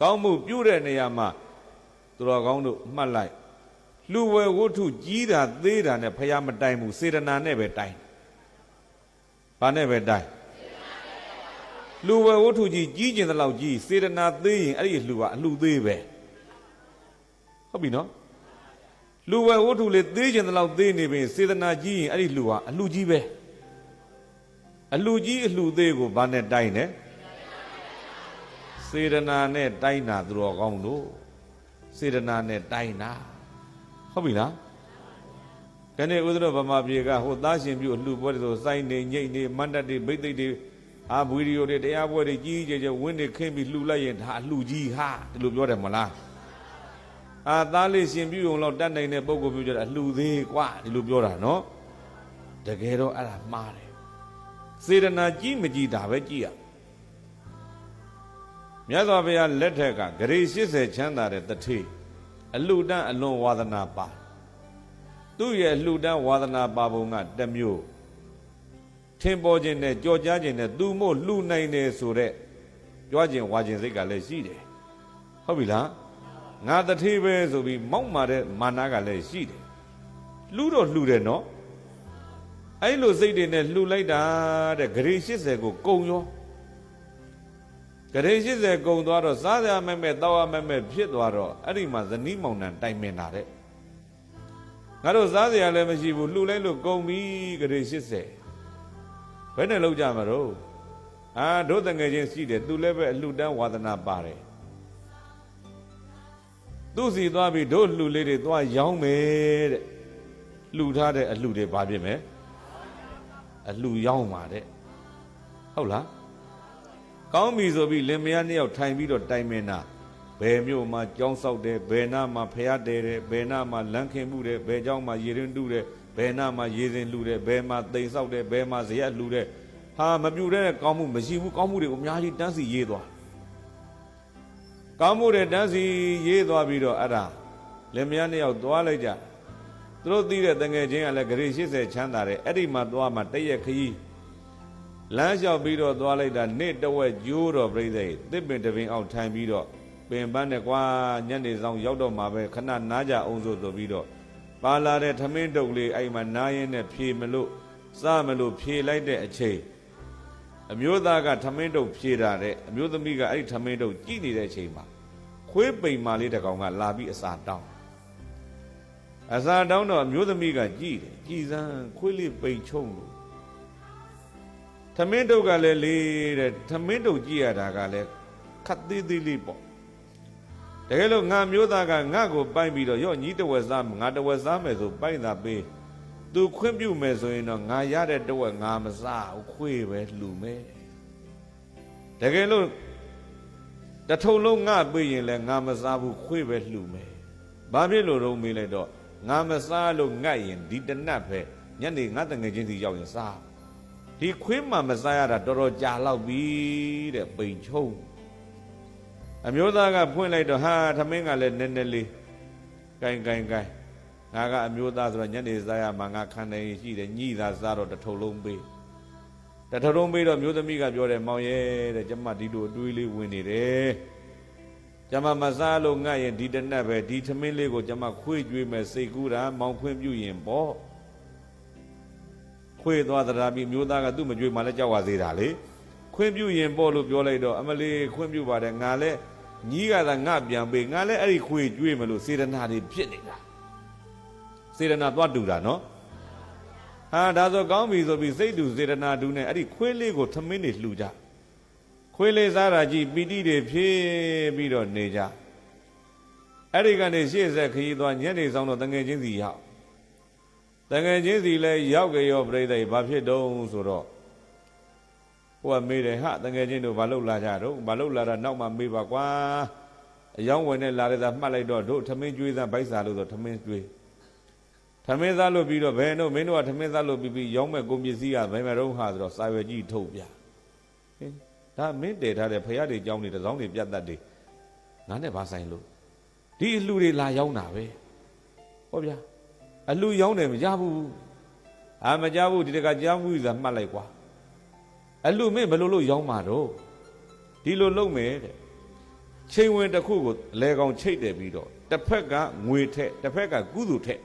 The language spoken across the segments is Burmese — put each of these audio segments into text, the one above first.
ကောင်းမှုပြုတဲ့နေရာမှာသူတော်ကောင်းတို့မှတ်လိုက်လူဝဲဝတ္ထုကြီးတာသေးတာနဲ့ဖះမတိုင်ဘူးစေတနာနဲ့ပဲတိုင်ဘာနဲ့ပဲတိုင်လူဝဲဝတ္ထုကြီးကြီးကျင်တဲ့လောက်ကြီးစေတနာသေးရင်အဲ့ဒီလူကအလှသေးပဲဟုတ်ပြီနော်လူဝဲဝတ္ထုလေးသေးကျင်တဲ့လောက်သေးနေပြီစေတနာကြီးရင်အဲ့ဒီလူကအလှကြီးပဲအလှကြီးအလှသေးကိုဘာနဲ့တိုင်လဲ စေတနာနဲ့တိုင်တာသူတော်ကောင်းတို့စေတနာနဲ့တိုင်တာဟုတ်ပြီလားခဏဥဒရဗမာပြေကဟိုသားရှင်ပြုအလှပွဲတွေဆိုစိုင်းနေညိတ်နေမန္တတွေဘိသိက်တွေအာဗီဒီယိုတွေတရားပွဲတွေကြီးကြီးကျယ်ကျယ်ဝင်းနေခင်းပြီးလှူလိုက်ရင်ဒါအလှကြီးဟာဒီလိုပြောတယ်မလားအာသားလေးရှင်ပြုုံတော့တတ်နိုင်တဲ့ပုံကိုပြောကြတာအလှသေးกว่าဒီလိုပြောတာနော်တကယ်တော့အဲ့ဒါမှားတယ်စေတနာကြီးမကြီးတာပဲကြည့်ရ မြတ်စွာဘုရားလက်ထက်ကဂရေ80ချမ်းသာတဲ့တထေအလှတန်းအလွန်ဝါသနာပါသူ့ရဲ့အလှတန်းဝါသနာပါပုံကတစ်မျိုးထင်ပေါ်ခြင်းနဲ့ကြော်ကြားခြင်းနဲ့သူမို့လှူနိုင်တယ်ဆိုတဲ့ကြွားခြင်းဝါခြင်းစိတ်ကလည်းရှိတယ်ဟုတ်ပြီလားငါတထေပဲဆိုပြီးမောက်မာတဲ့မာနကလည်းရှိတယ်လှူတော့လှူတယ်နော်အဲ့လိုစိတ်တွေနဲ့လှူလိုက်တာတဲ့ဂရေ80ကိုကုံရော ဂရေ80ကုံသွားတော့စားရမဲ့မဲ့တောက်ရမဲ့မဲ့ဖြစ်သွားတော့အဲ့ဒီမှာဇနီးမောင်နှံတိုင်ပင်တာတဲ့ငါတို့စားစရာလည်းမရှိဘူးလှူလိုက်လို့ကုံပြီဂရေ80ဘယ်နဲ့လောက်ကြမှာတော့အာတို့တငယ်ချင်းရှိတယ်သူလည်းပဲအလှတန်းဝါသနာပါတယ်သူ့စီသွားပြီးတို့လှူလေးတွေသွားရောင်းမယ်တဲ့လှူထားတဲ့အလှတွေဘာဖြစ်မလဲအလှရောင်းပါတဲ့ဟုတ်လား ကောင်းပြီဆိုပြီးလင်မယားနှစ်ယောက်ထိုင်ပြီးတော့တိုင်မင်တာဘယ်မြို့မှာကြောင်းဆောက်တယ်ဘယ်နာမှာဖျားတယ်တယ်ဘယ်နာမှာလမ်းခင်မှုတယ်ဘယ်เจ้าမှာရေရင်တူးတယ်ဘယ်နာမှာရေစင်လှူတယ်ဘယ်မှာတိမ်ဆောက်တယ်ဘယ်မှာဇရက်လှူတယ်ဟာမပြူတဲ့ကောင်းမှုမရှိဘူးကောင်းမှုတွေကိုအများကြီးတန်းစီရေးသွားကောင်းမှုတွေတန်းစီရေးသွားပြီးတော့အဲ့ဒါလင်မယားနှစ်ယောက်သွားလိုက်ကြသူတို့သိတဲ့တငယ်ချင်းကလည်းဂရေ80ချမ်းသာတယ်အဲ့ဒီမှာသွားမှတရက်ခရီး လမ်းလျှောက်ပြီးတော့သွားလိုက်တာနေ့တဝက်ကျိုးတော့ပြိဿတစ်ပင်တပင်အောက်ထိုင်ပြီးတော့ပင်ပန်းနဲ့ကွာညနေဆောင်ရောက်တော့မှာပဲခဏနားကြအောင်ဆိုဆိုပြီးတော့ပါလာတဲ့ထမင်းတုပ်လေးအဲ့မှာနားရင်းနဲ့ဖြေမလို့စမလို့ဖြေလိုက်တဲ့အချိန်အမျိုးသားကထမင်းတုပ်ဖြေတာတဲ့အမျိုးသမီးကအဲ့ဒီထမင်းတုပ်ကြည့်နေတဲ့အချိန်မှာခွေးပိန်မာလေးတစ်ကောင်ကလာပြီးအစာတောင်းအစာတောင်းတော့အမျိုးသမီးကကြည့်တယ်ကြည်စမ်းခွေးလေးပိန်ချုံလို့ ထမင်းတုပ်ကလည်းလေးတဲ့ထမင်းတုပ်ကြည့်ရတာကလည်းခတ်သေးသေးလေးပေါ့တကယ်လို့ငါမျိုးသားကငါ့ကိုပိုက်ပြီးတော့ရော့ညီတဝက်စားငါတဝက်စားမယ်ဆိုပိုက်တာပေးသူခွင့်ပြုမယ်ဆိုရင်တော့ငါရတဲ့တဝက်ငါမစားဘူးခွေးပဲလှူမယ်တကယ်လို့တထုံလုံးငါပေးရင်လည်းငါမစားဘူးခွေးပဲလှူမယ်ဘာဖြစ်လို့တော့မေးလိုက်တော့ငါမစားလို့ငတ်ရင်ဒီတနတ်ပဲညနေငါတငယ်ချင်းစီရောက်ရင်စား ဒီခွေးမှမစားရတာတော်တော်ကြာလောက်ပြီတဲ့ပိန်ချုံအမျိုးသားကဖွင့်လိုက်တော့ဟာထမင်းကလည်းနည်းနည်းလေးဂိုင်ဂိုင်ဂိုင်ငါကအမျိုးသားဆိုတော့ညနေစားရမှာငါခံနေရှိတယ်ညိသာစားတော့တထုံလုံးပေးတထုံလုံးပေးတော့မျိုးသမီးကပြောတယ်မောင်ရဲ့တဲ့ကျမဒီလိုအတွေးလေးဝင်နေတယ်ကျမမစားလို့ငတ်ရင်ဒီတနက်ပဲဒီထမင်းလေးကိုကျမခွေးကြွေးမယ်စိတ်ကူးတာမောင်ခွင့်ပြုရင်ပေါ့ ခွေးသွားသရာပြီးမျိုးသားကသူ့မကြွေးမှလည်းကြောက်ပါသေးတာလေခွင့်ပြုရင်ပေါ့လို့ပြောလိုက်တော့အမလေးခွင့်ပြုပါတယ်ငါလည်းညီးကသာငါပြန်ပေးငါလည်းအဲ့ဒီခွေကြွေးမလို့စေတနာတွေဖြစ်နေတာစေတနာသွားတူတာနော်ဟာဒါဆိုကောင်းပြီဆိုပြီးစိတ်တူစေတနာတူနဲ့အဲ့ဒီခွေးလေးကိုထမင်းတွေလှူကြခွေးလေးစားတာကြည့်ပီတိတွေဖြည့်ပြီးတော့နေကြအဲ့ဒီကနေရှေ့ဆက်ခရီးသွားညနေဆောင်တော့တငယ်ချင်းစီရောက် တငယ်ချင်းစီလည်းရောက်ကြရောပြိဿဘာဖြစ်တုံးဆိုတော့ဟိုကမေးတယ်ဟာတငယ်ချင်းတို့ဘာလို့လာကြတော့ဘာလို့လာတာနောက်မှမေးပါကွာအယောင်းဝင်နဲ့လာတဲ့သာမှတ်လိုက်တော့တို့ထမင်းကျွေးသားဗိုက်စာလို့ဆိုထမင်းကျွေးထမင်းသားလို့ပြီးတော့ဘယ်တော့မင်းတို့ကထမင်းသားလို့ပြီးပြီးရောင်းမဲ့ကုန်ပစ္စည်းကဘယ်မှာတော့ဟာဆိုတော့စာရွယ်ကြီးထုတ်ပြဟင်ဒါမင်းတည်ထားတဲ့ဖရာတွေကြောင်းတွေတစောင်းတွေပြတ်တတ်တွေငါနဲ့ဘာဆိုင်လို့ဒီအလှတွေလာရောက်တာပဲဟောဗျာ အလှရောက်တယ်မကြဘူးအာမကြဘူးဒီတကကြားမှုသာမှတ်လိုက်ကွာအလှမင်းဘယ်လိုလို့ရောင်းမှာတော့ဒီလိုလုပ်မယ်တဲ့ချိန်ဝင်တစ်ခုကိုအလဲကောင်ချိတ်တယ်ပြီးတော့တစ်ဖက်ကငွေထက်တစ်ဖက်ကကုသိုလ်ထက်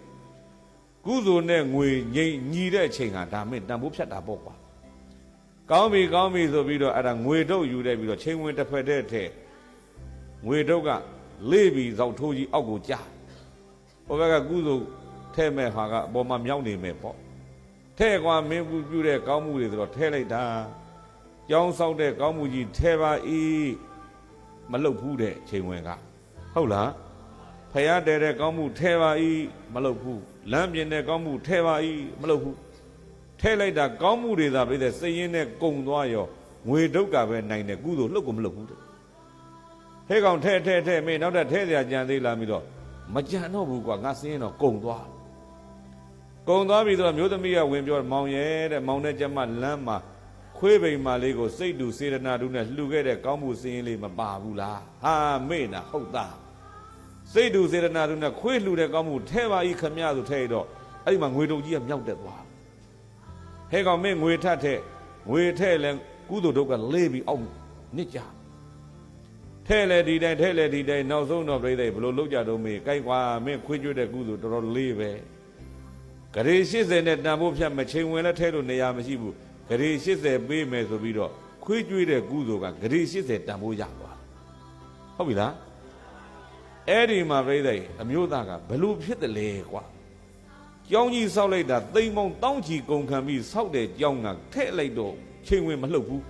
ကုသိုလ်နဲ့ငွေငိမ့်ညီတဲ့အချိန်ဟာဒါမင်းတန်ဖိုးဖြတ်တာပေါ့ကွာကောင်းပြီကောင်းပြီဆိုပြီးတော့အဲ့ဒါငွေထုတ်ယူတယ်ပြီးတော့ချိန်ဝင်တစ်ဖက်တည်းထက်ငွေထုတ်ကလေးပြီးဇောက်ထိုးကြီးအောက်ကိုကြာဟိုဘက်ကကုသိုလ် ထဲ့မဲ့ဟာကအပေါ်မှာမြောက်နေမယ်ပေါ့ထဲ့ကွာမင်းပြုတဲ့ကောင်းမှုတွေဆိုတော့ထဲ့လိုက်တာကြောင်းဆောက်တဲ့ကောင်းမှုကြီးထဲပါဤမလုတ်ဘူးတဲ့ချိန်ဝင်ကဟုတ်လားဖယားတဲတဲ့ကောင်းမှုထဲပါဤမလုတ်ဘူးလမ်းပြင်တဲ့ကောင်းမှုထဲပါဤမလုတ်ဘူးထဲလိုက်တာကောင်းမှုတွေသာပြည့်တဲ့စိတ်ရင်းနဲ့ကုံသွားရောငွေဒုက္ခပဲနိုင်တယ်ကုသိုလ်လှုပ်ကိုမလှုပ်ဘူးတဲ့ဟဲကောင်ထဲထဲထဲမင်းနောက်ထပ်ထဲစရာကြံသေးလားပြီးတော့မကြံတော့ဘူးကွာငါစင်းရင်တော့ကုံသွား ကုံသွားပြီဆိုတော့မျိုးသမီးကဝင်ပြောမောင်ရဲတဲ့မောင်နဲ့ကျမလမ်းမှာခွေးပိန်မာလေးကိုစိတ်တူစေရနာတူနဲ့လှူခဲ့တဲ့ကောင်းမှုစင်းလေးမပါဘူးလားဟာမေ့နာဟုတ်သားစိတ်တူစေရနာတူနဲ့ခွေးလှူတဲ့ကောင်းမှုထဲပါဤခမရဆိုထဲတော့အဲ့ဒီမှာငွေတုံကြီးကမြောက်တက်သွားဟဲကောင်မင်းငွေထက်တဲ့ငွေထဲလဲကုသိုလ်တို့ကလေးပြီးအောင်နစ်ကြထဲလေဒီတိုင်းထဲလေဒီတိုင်းနောက်ဆုံးတော့ပြိသိဘလို့လောက်ကြတော့မေးကြိုက်ကွာမင်းခွေးကျွတ်တဲ့ကုသိုလ်တော်တော်လေးပဲ ဂရေ80နဲ့တန်ဖို့ဖြတ်မချိန်ဝင်လဲထဲလို့နေရာမရှိဘူးဂရေ80ပေးမယ်ဆိုပြီးတော့ခွေးကျွေးတဲ့ကုသိုလ်ကဂရေ80တန်ဖိုးရသွားဟုတ်ပြီလားအဲ့ဒီမှာပြိဿအမျိုးသားကဘလို့ဖြစ်တယ်လဲကွာကြောင်းကြီးဆောက်လိုက်တာသိမ်မောင်တောင်းချီကုန်ခံပြီးဆောက်တဲ့ကြောင်းကထဲ့လိုက်တော့ချိန်ဝင်မလှုပ်ဘူး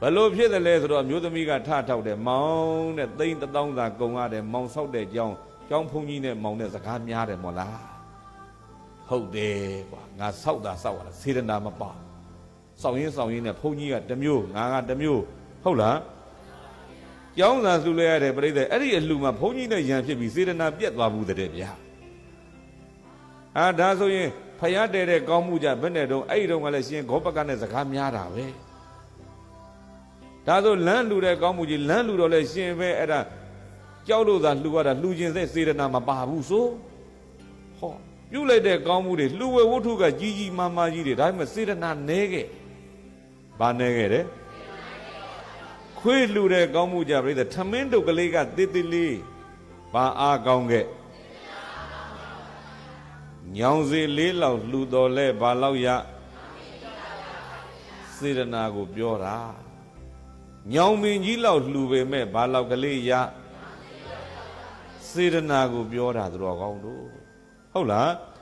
ဘလို့ဖြစ်တယ်လဲဆိုတော့အမျိုးသမီးကထထောက်တယ်မောင်တဲ့သိမ်တစ်တောင်းသာကုန်ရတယ်မောင်ဆောက်တဲ့ကြောင်းကြောင်းဖုန်ကြီးနဲ့မောင်နဲ့စကားများတယ်မို့လား ဟုတ်တယ်ကွာငါစောက်တာစောက်ရတာစေတနာမပါစောက်ရင်းစောက်ရင်းနဲ့ဘုန်းကြီးကတစ်မျိုးငါကတစ်မျိုးဟုတ်လားကျောင်းသာလှူလဲရတဲ့ပြိဿအဲ့ဒီအလှူမှာဘုန်းကြီးနဲ့ရံဖြစ်ပြီးစေတနာပြက်သွားဘူးတဲ့ဗျာအာဒါဆိုရင်ဖယားတဲတဲ့ကောင်းမှုကြဘယ်နဲ့တော့အဲ့ဒီတော့ကလည်းရှင်ဂောပကနဲ့စကားများတာပဲဒါဆိုလမ်းလှူတဲ့ကောင်းမှုကြီးလမ်းလှူတော့လဲရှင်ပဲအဲ့ဒါကြောက်လို့သာလှူရတာလှူခြင်းစိတ်စေတနာမပါဘူးဆိုဟော ပြုတ်လိုက်တဲ့ကောင်းမှုတွေလှူဝဲဝတ္ထုကကြီးကြီးမားမားကြီးတွေဒါပေမဲ့စေတနာနဲခဲ့။ဘာနဲခဲ့တယ်။ခွေးလှူတဲ့ကောင်းမှုကြပြိတ္တထမင်းတုတ်ကလေးကတေးသေးလေးဘာအားကောင်းခဲ့။ညောင်စီလေးလောက်လှူတော်လဲဘာလောက်ရစေတနာကိုပြောတာ။ညောင်မင်းကြီးလောက်လှူပေမဲ့ဘာလောက်ကလေးရစေတနာကိုပြောတာသူတော်ကောင်းတို့ ဟုတ်လား။